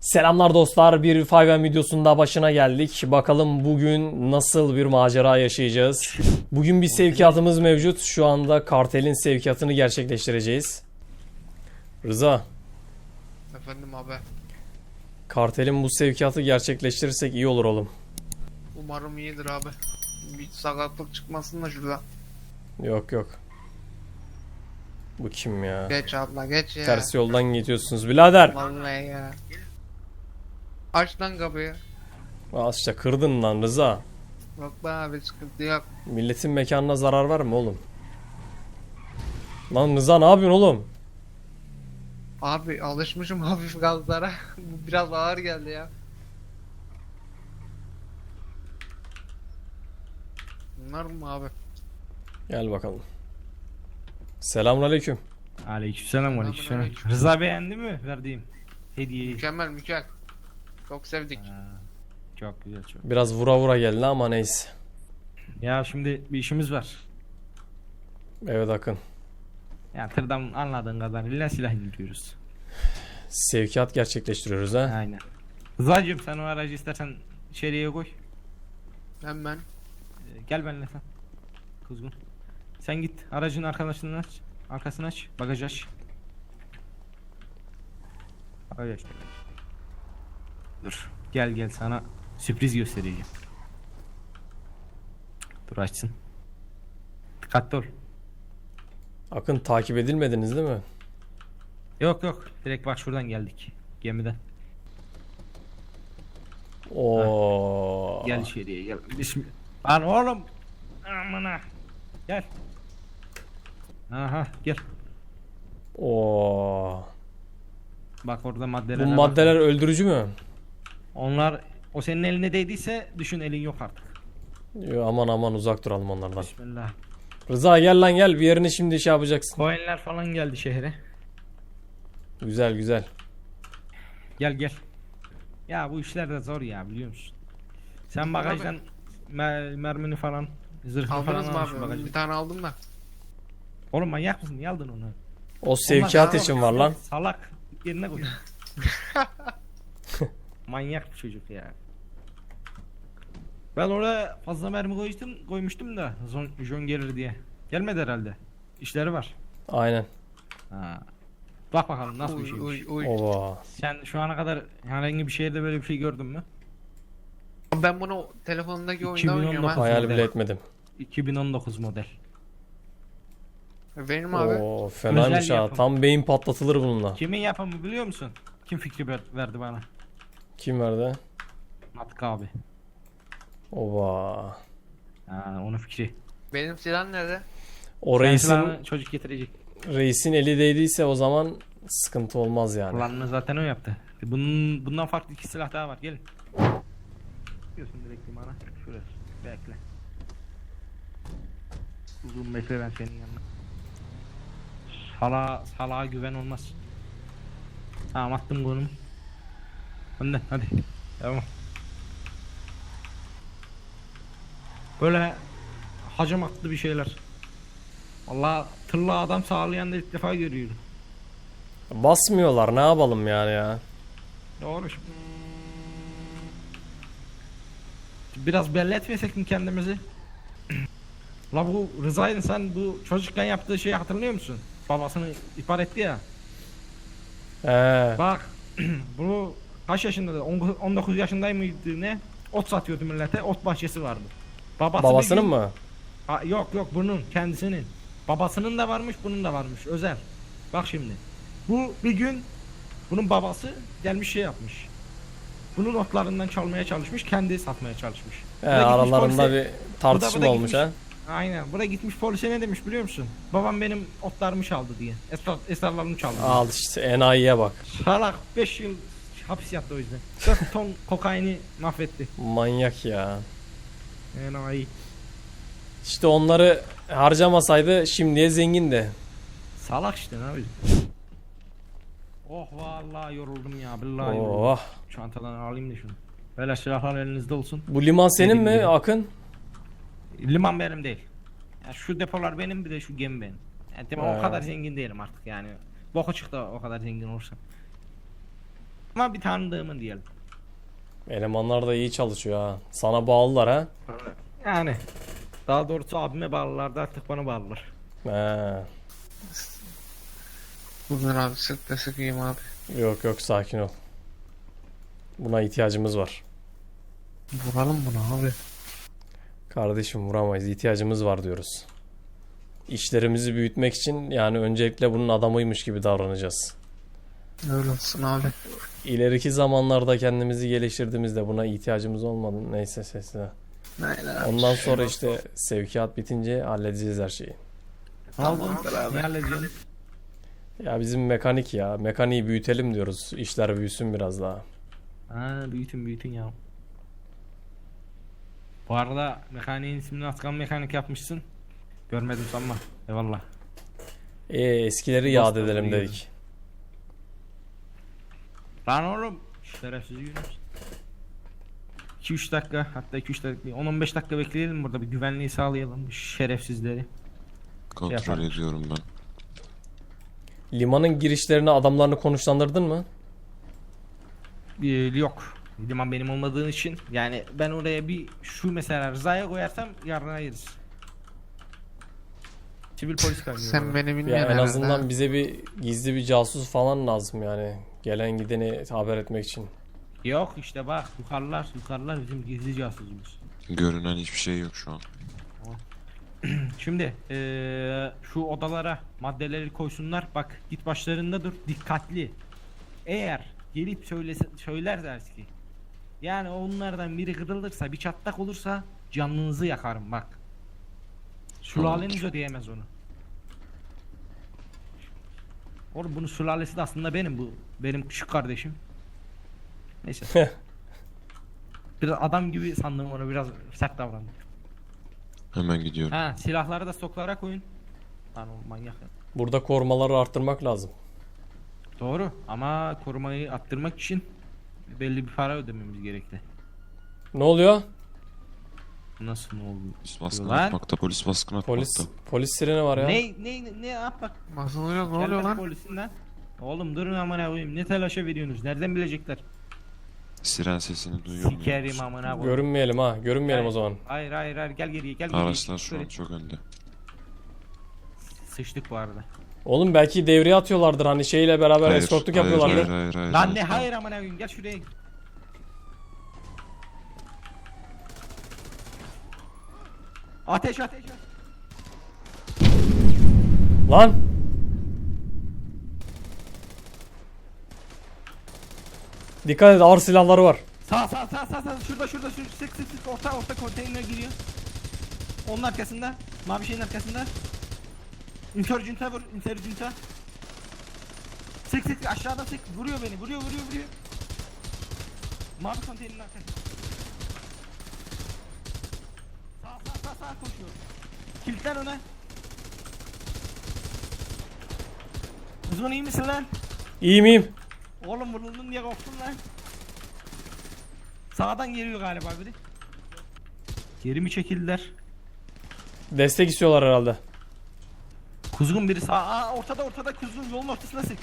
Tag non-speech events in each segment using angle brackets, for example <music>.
Selamlar dostlar. Bir 5M videosunda başına geldik. Bakalım bugün nasıl bir macera yaşayacağız. Bugün bir sevkiyatımız mevcut. Şu anda kartelin sevkiyatını gerçekleştireceğiz. Rıza, Efendim abi. kartelin bu sevkiyatı gerçekleştirirsek iyi olur oğlum. Umarım iyidir abi. Bir sakatlık çıkmasın da şurada. Yok yok. Bu kim ya? Geç abla geç ya. Ters yoldan gidiyorsunuz birader. Vallahi ya. Aç lan kapıyı. Aa, işte kırdın lan Rıza. Yok be abi sıkıntı yok. Milletin mekanına zarar var mı oğlum? Lan Rıza ne yapıyorsun oğlum? Abi alışmışım <laughs> hafif gazlara. Bu biraz ağır geldi ya. Bunlar mı abi? Gel bakalım. Selamünaleyküm. Aleykümselam aleykümselam. Rıza beğendi mi verdiğim hediyeyi? Mükemmel mükemmel. Çok sevdik. Ha, çok güzel çok. Biraz vura vura geldi ama neyse. Ya şimdi bir işimiz var. Evet Akın. Ya tırdan anladığın kadarıyla silah indiriyoruz. Sevkiyat gerçekleştiriyoruz ha. Aynen. Rıza'cığım sen o aracı istersen içeriye koy. Hemen. Ee, Gel benimle sen. Kuzgun. Sen git aracın arkadaşını aç. Arkasını aç. Bagajı aç. Bagajı aç. Dur. Gel gel sana sürpriz göstereceğim. Dur açsın. Dikkatli ol. Akın takip edilmediniz değil mi? Yok yok. Direkt bak şuradan geldik. Gemiden. Oo. Gel içeriye gel. Bismillah. Lan oğlum. Amına. Gel. Aha gel. Oo. Bak orada Bu maddeler. maddeler öldürücü mü? Onlar o senin eline değdiyse düşün elin yok artık. Yo, aman aman uzak duralım onlardan. Bismillah. Rıza gel lan gel bir yerini şimdi şey yapacaksın. Coinler falan geldi şehre. Güzel güzel. Gel gel. Ya bu işler de zor ya biliyor musun? Sen bagajdan mer- mermini falan zırhını falan Aldınız mı almışsın abi? bagajdan. Bir tane aldım da. Oğlum manyak mısın? Niye aldın onu? O sevkiyat için var lan. Salak. Yerine koy. <laughs> Manyak bir çocuk ya. Ben oraya fazla mermi koymuştum, koymuştum da Zon, John gelir diye. Gelmedi herhalde. İşleri var. Aynen. Ha. Bak bakalım nasıl bir şeymiş. uy uy. Ova. Sen şu ana kadar herhangi bir şehirde böyle bir şey gördün mü? Ben bunu telefonumdaki oyunda 2019 oynuyorum ha. Hayal model. bile etmedim. 2019 model. Benim abi. Oo fenaymış Özel ha. yapım. Tam beyin patlatılır bununla. Kimin yapımı biliyor musun? Kim fikri ver- verdi bana? Kim verdi? Matka abi. Ova. Ha, onun fikri. Benim silah nerede? O reisin silahını çocuk getirecek. reisin eli değdiyse o zaman sıkıntı olmaz yani. Planını zaten o yaptı. Bunun, bundan farklı iki silah daha var. Gelin. Diyorsun direkt limana. Şurası. Bekle. Uzun bekle ben senin yanına. Sala, salağa güven olmaz. Tamam attım konumu. Önden hadi. Devam. Böyle hacım attı bir şeyler. Valla tırla adam sağlayan da ilk defa görüyorum. Basmıyorlar ne yapalım yani ya. Doğru. Biraz belli etmesek mi kendimizi? <clears throat> La bu Rıza'nın sen bu çocukken yaptığı şeyi hatırlıyor musun? Babasını ihbar etti ya. He. Bak <clears throat> bu kaç yaşında da 19 yaşındayım mıydı ne? Ot satıyordu millete. Ot bahçesi vardı. Babası bir Babasının gün- mı? Ha, yok yok bunun kendisinin. Babasının da varmış bunun da varmış özel. Bak şimdi. Bu bir gün bunun babası gelmiş şey yapmış. Bunun otlarından çalmaya çalışmış kendi satmaya çalışmış. He, aralarında polise- bir tartışma bu da olmuş gitmiş- ha. Aynen. Buraya gitmiş polise ne demiş biliyor musun? Babam benim otlarımı çaldı diye. Esrar, esrarlarımı çaldı. Al işte enayiye bak. Salak 5 yıl hapis yattı o yüzden. <laughs> 4 ton kokaini mahvetti. Manyak ya. Enayi. İşte onları harcamasaydı şimdiye zengindi. Salak işte ne yapayım. Oh vallahi yoruldum ya billahi yoruldum. Oh. Çantadan alayım da şunu. Böyle silahlar elinizde olsun. Bu liman senin Dediğim mi gibi. Akın? Liman benim değil. Ya şu depolar benim bir de şu gemi benim. Yani tamam o kadar zengin değilim artık yani. Boku çıktı o kadar zengin olursam. Ama bir tanıdığımın diyelim. Elemanlar da iyi çalışıyor ha. Sana bağlılar ha. Yani. Daha doğrusu abime bağlılardı artık bana bağlılar. He. Bugün abi sık da sıkayım abi. Yok yok sakin ol. Buna ihtiyacımız var. Vuralım bunu abi. Kardeşim vuramayız. ihtiyacımız var diyoruz. İşlerimizi büyütmek için yani öncelikle bunun adamıymış gibi davranacağız. Öyle olsun abi. İleriki zamanlarda kendimizi geliştirdiğimizde buna ihtiyacımız olmadı. Neyse sesle. Aynen. Ondan sonra işte sevkiyat bitince halledeceğiz her şeyi. Tamamdır abi. Hallediyorsun? Ya bizim mekanik ya. Mekaniği büyütelim diyoruz. İşler büyüsün biraz daha. Ha büyütün büyütün ya. Bu arada mekaniğin ismini Atkan mekanik yapmışsın. Görmedim sanma. Eyvallah. E eskileri yad edelim dedik. Lan oğlum. Şerefsiz Yunus. 2-3 dakika hatta 2-3 dakika değil, 10-15 dakika bekleyelim burada bir güvenliği sağlayalım şerefsizleri. Kontrol Yapalım. ediyorum ben. Limanın girişlerine adamlarını konuşlandırdın mı? Ee, yok. Liman benim olmadığın için yani ben oraya bir şu mesela Rıza'ya koyarsam yarına yeriz. Sivil polis <laughs> kaynıyor. Sen beni Ya bilmiyorsun en azından bize bir gizli bir casus falan lazım yani. Gelen gideni haber etmek için. Yok işte bak yukarılar yukarılar bizim gizli casusumuz. Görünen hiçbir şey yok şu an. <clears throat> Şimdi eee, şu odalara maddeleri koysunlar. Bak git başlarında dur. Dikkatli. Eğer gelip söylese, söylerler ki yani onlardan biri kırılırsa bir çatlak olursa canınızı yakarım bak. Sülaleniz ödeyemez onu. Oğlum bunun sülalesi de aslında benim bu. Benim küçük kardeşim. Neyse. biraz adam gibi sandım onu biraz sert davrandım. Hemen gidiyorum. Ha silahları da stoklara koyun. Lan o manyak. ya. Burada korumaları arttırmak lazım. Doğru ama korumayı arttırmak için belli bir para ödememiz gerekli. Ne oluyor? Nasıl ne oldu? Polis baskın Lan. atmakta, polis baskın atmakta. Polis polis sireni var ya. Ne ne ne yap bak. Nasıl oluyor ne oluyor lan? Polisin lan. Oğlum durun amına koyayım. Ne telaşa veriyorsunuz? Nereden bilecekler? Siren sesini duyuyor Sikerim muyum? amına koyayım. Görünmeyelim ha. Görünmeyelim o zaman. Hayır hayır hayır gel geriye gel geriye. Araçlar şu an çok önde. Sıçtık bu arada. Oğlum belki devreye atıyorlardır hani şeyle beraber Hayır, eskortluk hayır, yapıyorlardır. hayır, hayır, hayır, Lan hayır. ne hayır amına koyayım gel şuraya. Ateş ateş. Lan! Dikkat et ağır silahları var. Sağ sağ sağ sağ sağ şurada şurada şurada sık sık sık orta orta konteyner giriyor. Onun arkasında mavi şeyin arkasında. Insurgent'a vur Insurgent'a. Sık sık aşağıda sık vuruyor beni vuruyor vuruyor vuruyor. Mavi konteynerin arkasında. Sağ sağ koşuyor. Kilitler ona. Uzman iyi misin lan? İyiyim iyiyim. Oğlum vuruldun diye korktun lan. Sağdan geliyor galiba biri. Geri mi çekildiler? Destek istiyorlar herhalde. Kuzgun biri sağ. Aa ortada ortada kuzgun yolun ortasına sık.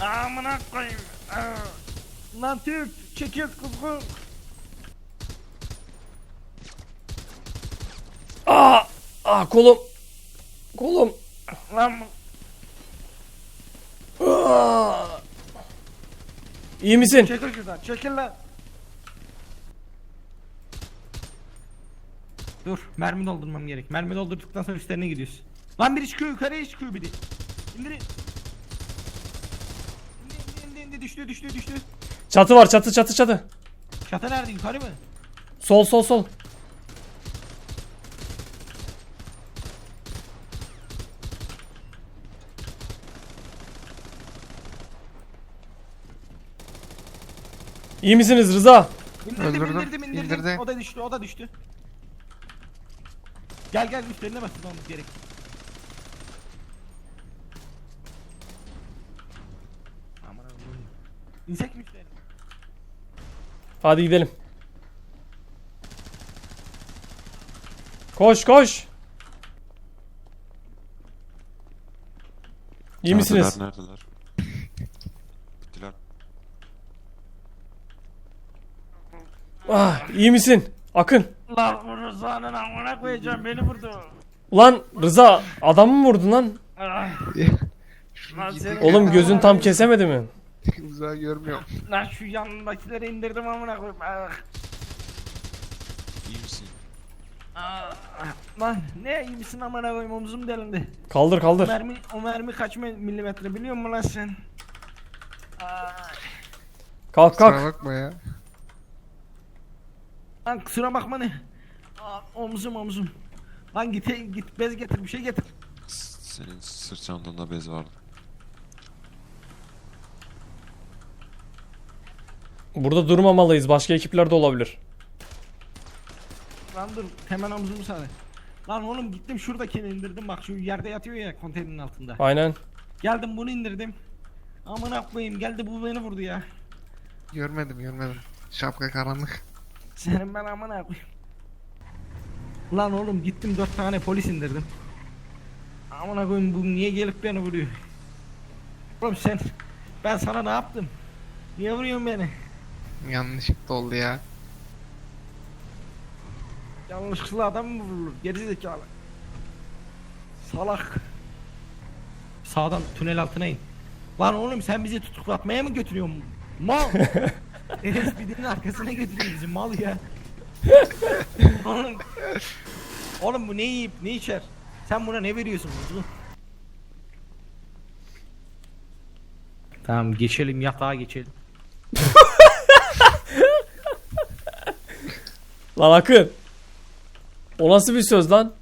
Amına koyayım. Aa. Lan Türk çekil kuzgun. Aa! Aa kolum. Kolum. Lan Aa! İyi misin? çekil şuradan çekil lan. Dur mermi doldurmam gerek. Mermi doldurduktan sonra üstlerine gidiyoruz. Lan biri çıkıyor yukarıya çıkıyor biri. İndirin. İndi indi indi indi düştü düştü düştü. Çatı var çatı çatı çatı. Çatı nerede yukarı mı? Sol sol sol. İyi misiniz Rıza? İndirdim Öldürdüm, indirdim indirdim. indirdi. O da düştü o da düştü. Gel gel üstlerine basmamız gerek. Aman Allah'ım. İnsek mi üstlerine? Hadi gidelim. Koş koş. İyi misiniz? Neredeler neredeler? Gittiler. Ah, iyi misin? Akın. Lan bu Rıza'nın amına koyacağım beni vurdu. Ulan Rıza adamı mı vurdun lan? Ah, <laughs> Lan senin-. Oğlum gözün tam kesemedi mi? <laughs> Uzağa görmüyorum. Lan şu yanındakileri indirdim amına koyayım. Ah, İyi misin? ah. Lan ne iyi misin amına koyayım omzum delindi. Kaldır O kaldır. mermi, o mermi kaç mi- milimetre biliyor musun lan sen? Ah, Kalk Kusura kalk. bakma ya. Lan kusura bakma ne? Ah, omzum omzum. Lan git git bez getir bir şey getir. S- Senin sırt çantanda bez vardı. Burada durmamalıyız. Başka ekipler de olabilir. Lan dur hemen omzumu sana. Lan oğlum gittim şuradakini indirdim bak şu yerde yatıyor ya konteynerin altında. Aynen. Geldim bunu indirdim. Amına koyayım geldi bu beni vurdu ya. Görmedim görmedim. Şapka karanlık. Senin ben amına koyayım. Lan oğlum gittim dört tane polis indirdim. Amına koyayım bu niye gelip beni vuruyor? Oğlum sen ben sana ne yaptım? Niye vuruyorsun beni? Yanlışlıkla oldu ya. Yanlışlıkla adam mı vurulur? Gerizekalı. Salak. Sağdan tünel altına in. Lan oğlum sen bizi tutuklatmaya mı götürüyorsun? Mal. <laughs> Birinin arkasına götürüyor bizi mal ya. oğlum. <laughs> Oğlum bu ne yiyip ne içer? Sen buna ne veriyorsun Muzlu? Tamam geçelim yatağa geçelim. Lan Akın. O nasıl bir söz lan?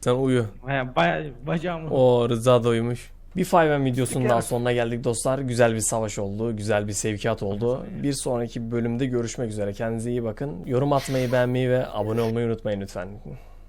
Sen uyu. Baya baya bacağımı. O Rıza da uyumuş. Bir 5M videosunun daha sonuna geldik dostlar. Güzel bir savaş oldu. Güzel bir sevkiyat oldu. Bir sonraki bölümde görüşmek üzere. Kendinize iyi bakın. Yorum atmayı, beğenmeyi ve abone olmayı unutmayın lütfen.